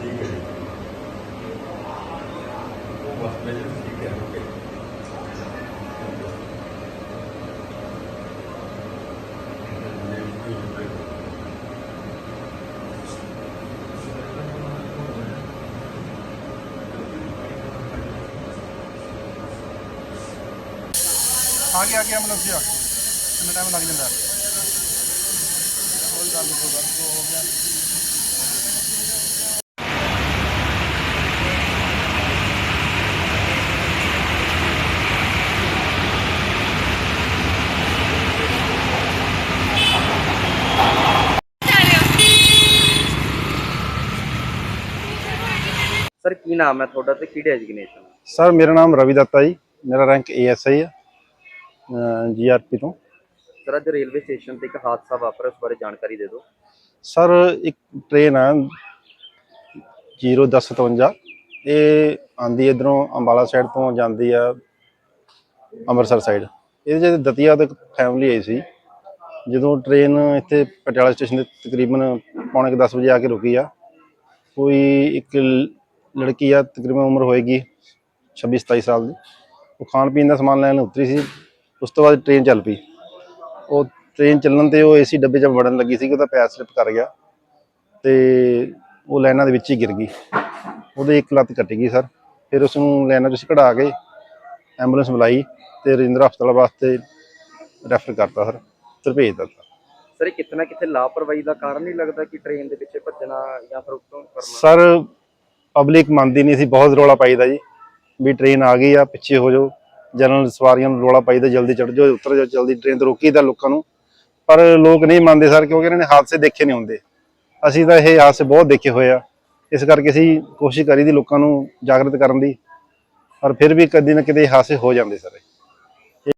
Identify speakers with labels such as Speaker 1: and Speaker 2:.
Speaker 1: ठीक है वो बस मेजर ठीक है ओके आगे आगे एम्बुलेंस टाइम लग जाता है ਕੋਈ ਗੱਲ ਨਹੀਂ ਕੋਈ ਗੱਲ ਨੀ, ਜੋ ਹੋ ਗਿਆ
Speaker 2: ਸਰ ਕੀ ਨਾਮ ਹੈ ਤੁਹਾਡਾ ਤੇ ਕਿਹੜੀ ਐਜੂਕੇਸ਼ਨ
Speaker 1: ਸਰ ਮੇਰਾ ਨਾਮ ਰਵੀ ਦੱਤਾ ਜੀ। ਮੇਰਾ ਰੈਂਕ ਏਐਸਆਈ ਹੈ ਜੀਆਰਪੀ ਤੋਂ।
Speaker 2: ਸਰ ਅੱਜ ਰੇਲਵੇ ਸਟੇਸ਼ਨ ਤੇ ਇੱਕ ਹਾਦਸਾ ਵਾਪਰਿਆ, ਉਸ ਬਾਰੇ ਜਾਣਕਾਰੀ ਦੇ ਦਿਓ।
Speaker 1: ਸਰ, ਇੱਕ ਟ੍ਰੇਨ ਹੈ 01057 ਇਹ ਆਂਦੀ ਇਧਰੋਂ ਅੰਬਾਲਾ ਸਾਈਡ ਤੋਂ ਜਾਂਦੀ ਆ ਅੰਮ੍ਰਿਤਸਰ ਸਾਈਡ। ਇਹਦੇ ਜਿਹੜੇ ਦਤੀਆ ਤੋਂ ਇੱਕ ਫੈਮਿਲੀ ਆਈ ਸੀ, ਜਦੋਂ ਟ੍ਰੇਨ ਇੱਥੇ ਪਟਿਆਲਾ ਸਟੇਸ਼ਨ ਦੇ ਤਕਰੀਬਨ ਪੌਣੇ ਕੁ 10 ਵਜੇ ਆ ਕੇ ਰੁਕੀ ਆ। ਕੋਈ ਇੱਕ ਲ- ਲੜਕੀ ਆ, ਤਕਰੀਬਨ ਉਮਰ ਹੋਏਗੀ 26 27 ਸਾਲ ਦੀ। ਉਹ ਖਾਣ ਪੀਣ ਦਾ ਸਮਾਨ ਲੈਣ ਉਤਰੀ ਸੀ, ਉਸ ਤੋਂ ਬਾਅਦ ਟ੍ਰੇਨ ਚੱਲ ਪਈ। ਉਹ ਟ੍ਰੇਨ ਚੱਲਣ ਤੇ ਉਹ ਏਸੀ ਡੱਬੇ 'ਚ ਵੜਨ ਲੱਗੀ ਸੀ ਕਿ ਉਹਦਾ ਪੈਰ ਸਲਿਪ ਕਰ ਗਿਆ ਤੇ ਉਹ ਲਾਈਨਾਂ ਦੇ ਵਿੱਚ ਹੀ ਗਿਰ ਗਈ। ਉਹਦੇ ਇੱਕ ਲੱਤ ਕੱਟੀ ਗਈ ਸਰ। ਫਿਰ ਉਸ ਨੂੰ ਲਾਈਨਾਂ 'ਚ ਕਢਾ ਕੇ ਐਂਬੂਲੈਂਸ ਬੁਲਾਈ ਤੇ ਰਜਿੰਦਰਾ ਹਸਪਤਾਲ ਵਾਸਤੇ ਰੈਫਰ ਕਰਤਾ ਸਰ ਫਿਰ ਭੇਜ ਦਿੱਤਾ।
Speaker 2: ਸਰ ਇਹ ਕਿਤੇ ਨਾ ਕਿਤੇ ਲਾਪਰਵਾਹੀ ਦਾ ਕਾਰਨ ਨਹੀਂ ਲੱਗਦਾ ਕਿ ਟ੍ਰੇਨ ਦੇ ਪਿੱਛੇ ਭੱਜਣਾ ਜਾਂ ਫਿਰ ਉੱਤੋਂ ਕਰਨਾ
Speaker 1: ਸਰ ਪਬਲਿਕ ਮੰਨਦੀ ਨਹੀਂ ਸੀ ਬਹੁਤ ਰੋਲਾ ਪਾਈਦਾ ਜੀ ਵੀ ਟ੍ਰੇਨ ਆ ਗਈ ਆ ਪਿੱਛੇ ਹੋ ਜਾਓ। ਜਨਰਲ ਸਵਾਰੀਆਂ ਨੂੰ ਰੋਲਾ ਪਾਈਦਾ ਜਲਦੀ ਚੜ੍ਹ ਜਾਓ, ਉਤਰ ਜਾਓ, ਜਲਦੀ ਟ੍ਰੇਨ ਤੋਂ ਰੋਕੀਦਾ ਲੋਕਾਂ ਨੂੰ। ਪਰ ਲੋਕ ਨਹੀਂ ਮੰਨਦੇ ਸਰ, ਕਿਉਂਕਿ ਇਹਨਾਂ ਨੇ ਹਾਦਸੇ ਦੇਖੇ ਨਹੀਂ ਹੁੰਦੇ। ਅਸੀਂ ਤਾਂ ਇਹ ਹਾਦਸੇ ਬਹੁਤ ਦੇਖੇ ਹੋਏ ਆ। ਇਸ ਕਰਕੇ ਅਸੀਂ ਕੋਸ਼ਿਸ਼ ਕਰੀ ਦੀ ਲੋਕਾਂ ਨੂੰ ਜਾਗਰਤ ਕਰਨ ਦੀ। ਪਰ ਫਿਰ ਵੀ ਕਦੀ ਨਾ ਕਿਤੇ ਹਾਦਸੇ ਹੋ ਜਾਂਦੇ ਸਰ।